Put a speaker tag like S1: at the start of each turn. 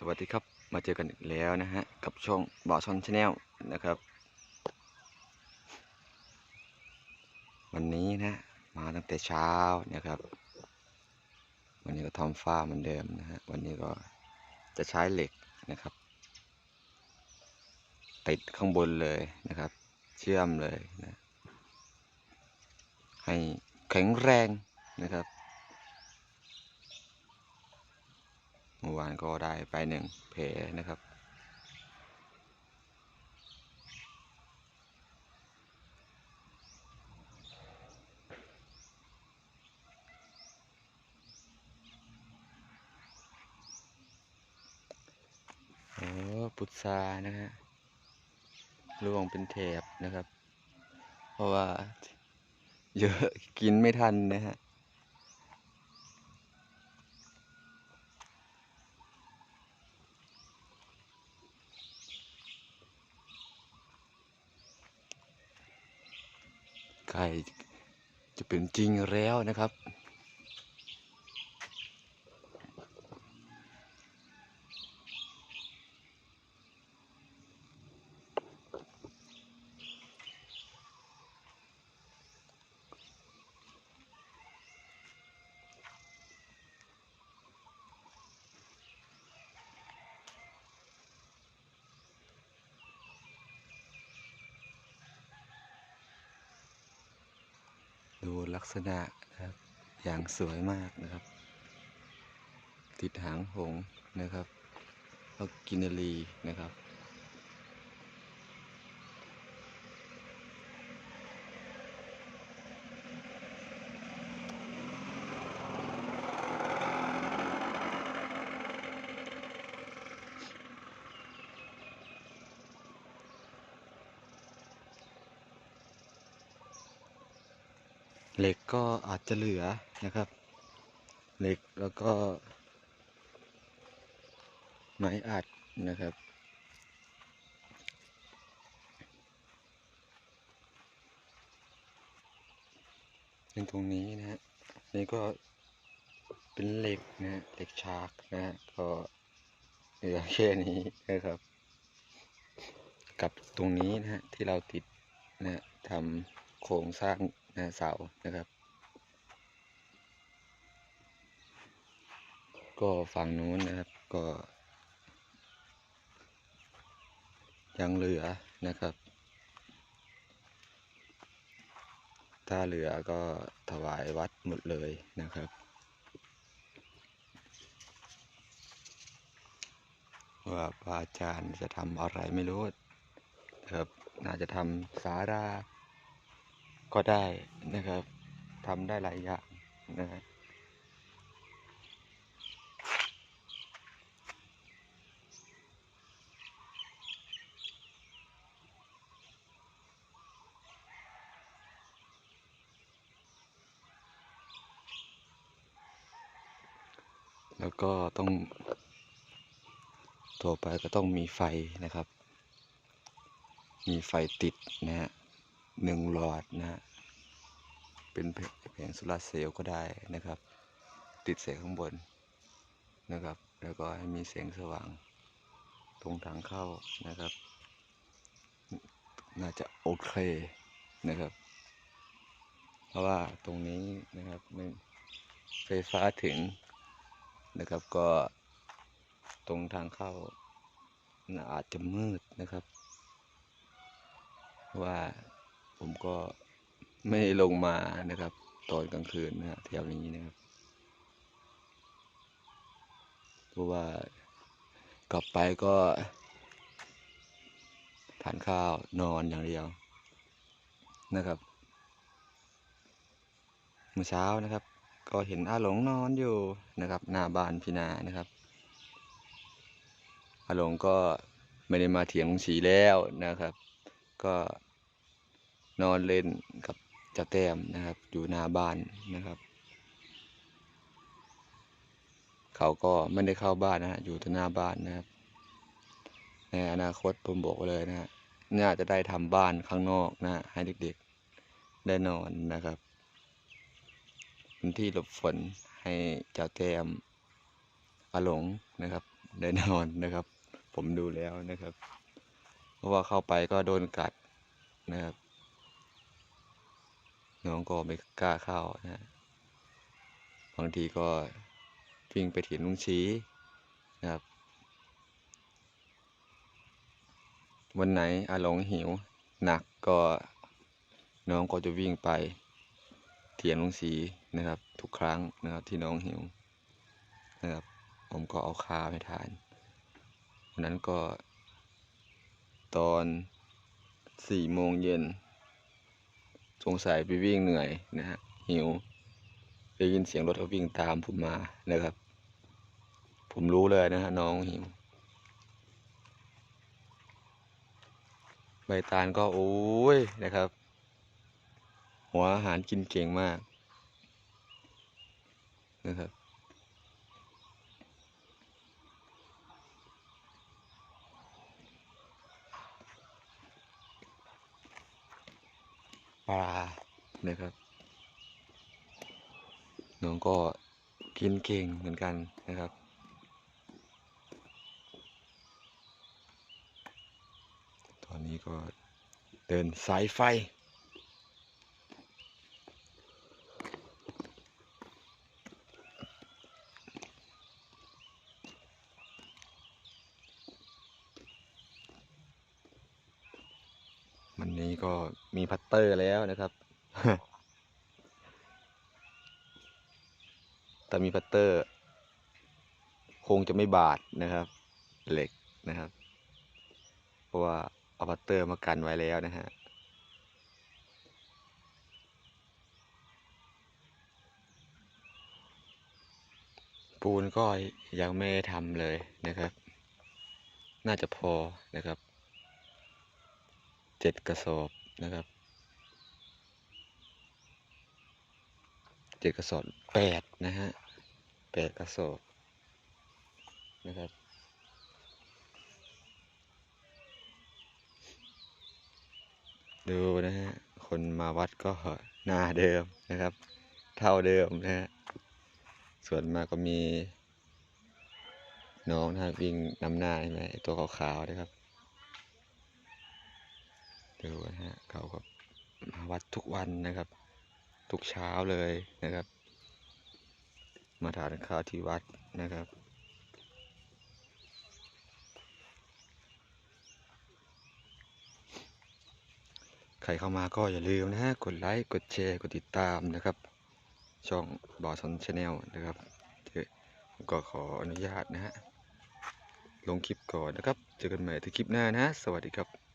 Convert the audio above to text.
S1: สวัสดีครับมาเจอกันอีกแล้วนะฮะ กับช่องบ่าวชอนชาแนลนะครับ วันนี้นะ มาตั้งแต่เช้านะครับ วันนี้ก็ทำฝ้าเหมือนเดิมนะฮะ วันนี้ก็จะใช้เหล็กนะครับ ติดข้างบนเลยนะครับ เชื่อมเลยนะ ให้แข็งแรงนะครับ มื่อวานก็ได้ไปหนึ่งแผลนะครับ โอ้พุทรานะฮะร่วงเป็นแถบนะครับ เพราะว่าเยอะกินไม่ทันนะฮะ กล้จะเป็นจริงแล้วนะครับ ดู ลักษณะนะครับ อย่างสวยมากนะครับ ติดหางหงนะครับแล้วกินรีนะครับ เหล็กก็อาจจะเหลือนะครับ เหล็กแล้วก็ ไม้อัดนะครับ เป็นตรงนี้นะฮะนี่ก็เป็นเหล็กนะฮะเหล็กชาร์กนะฮะก็เหลือแค่นี้นะครับ กับตรงนี้นะฮะที่เราติดนะฮะทำโครงสร้าง นะเสานะครับ ก็ฝั่งนู้นนะครับก็ ยังเหลือนะครับ ถ้าเหลือก็ถวายวัดหมดเลยนะครับว่าพระอาจารย์จะทำอะไรไม่รู้ครับ น่าจะทำสารา ก็ได้นะครับทำได้หลายอย่างนะฮะแล้วก็ต้องต่อไปก็ต้องมีไฟนะครับ มีไฟติดนะฮะ หนึ่งหลอดนะฮะเป็นแผงโซลาเซลล์ก็ได้นะครับ ติดเสียงข้างบนนะครับ แล้วก็ให้มีแสงสว่าง ตรงทางเข้านะครับ น่าจะโอเคนะครับ เพราะว่าตรงนี้นะครับไม่ไฟฟ้าถึงนะครับก็ตรงทางเข้าน่าอาจจะมืดนะครับ ว่า ผมก็ไม่ลงมานะครับ ตอนกลางคืนนะแถวนี้นะครับเพราะว่ากลับไปก็ทานข้าวนอนอย่างเดียวนะครับเมื่อเช้านะครับ ก็เห็นอาหลงนอนอยู่นะครับหน้าบ้านพี่นานะครับอาหลงก็ไม่ได้มาเถียงลุงศรีแล้วนะครับ ก็ นอนเล่นกับเจ้าแต้มนะครับ อยู่หน้าบ้านนะครับ เขาก็ไม่ได้เข้าบ้านนะฮะอยู่ที่หน้าบ้านนะครับ ในอนาคตผมบอกเลยนะฮะน่าจะได้ทำบ้านข้างนอกนะ ให้เด็กๆได้นอนนะครับเป็นที่หลบฝนให้เจ้าแต้มอาหลงนะครับแน่นอนนะครับ ผมดูแล้วนะครับ เพราะว่าเข้าไปก็โดนกัดนะครับ น้องก็ไม่กล้าเข้านะฮะบางทีก็วิ่งไปถีบลุงชี้นะครับ วันไหนอาหลงหิวหนักก็น้องก็จะวิ่งไปเถียงลุงสีนะครับ ทุกครั้งนะครับที่น้องหิวนะครับ ผมก็เอาข้าวให้ทานวันนั้นก็ตอนสี่โมงเย็น สงสัยไปวิ่งเหนื่อยนะฮะหิวได้ยินเสียงรถเขาวิ่งตามผมมานะครับ ผมรู้เลยนะฮะน้องหิว ใบตาลก็โอ้ยนะครับ หัวอาหารกินเก่งมากนะครับ ปลานะครับ น้องก็กินเก่งเหมือนกันนะครับ ตอนนี้ก็เดินสายไฟ วันนี้ก็มีพัตเตอร์แล้วนะครับ แต่มีพัตเตอร์ คงจะไม่บาดนะครับ เหล็กนะครับ เพราะว่าเอาพัตเตอร์มากันไว้แล้วนะฮะปูนก็ยังไม่ทำเลยนะครับ น่าจะพอนะครับ จ็ดกระสอบนะครับเจ็ดกระสอบแปดนะฮะแปดกระสอบนะครับดูนะฮะ คนมาวัดก็หน้าเดิมนะครับ เท่าเดิมนะฮะ ส่วนมาก็มี น้องนะฮะวิ่งนำหน้าใช่ไหมตัวขาวๆนะครับ ดูนะฮะเขาก็มาวัดทุกวันนะครับ ทุกเช้าเลยนะครับ มาทานข้าวที่วัดนะครับใครเข้ามาก็อย่าลืมนะฮะ กดไลค์ กดแชร์ กดติดตามนะครับ ช่องบอสอนชาแนลนะครับผมก็ขออนุญาตนะฮะ ลงคลิปก่อนนะครับ เจอกันใหม่ที่คลิปหน้านะ สวัสดีครับ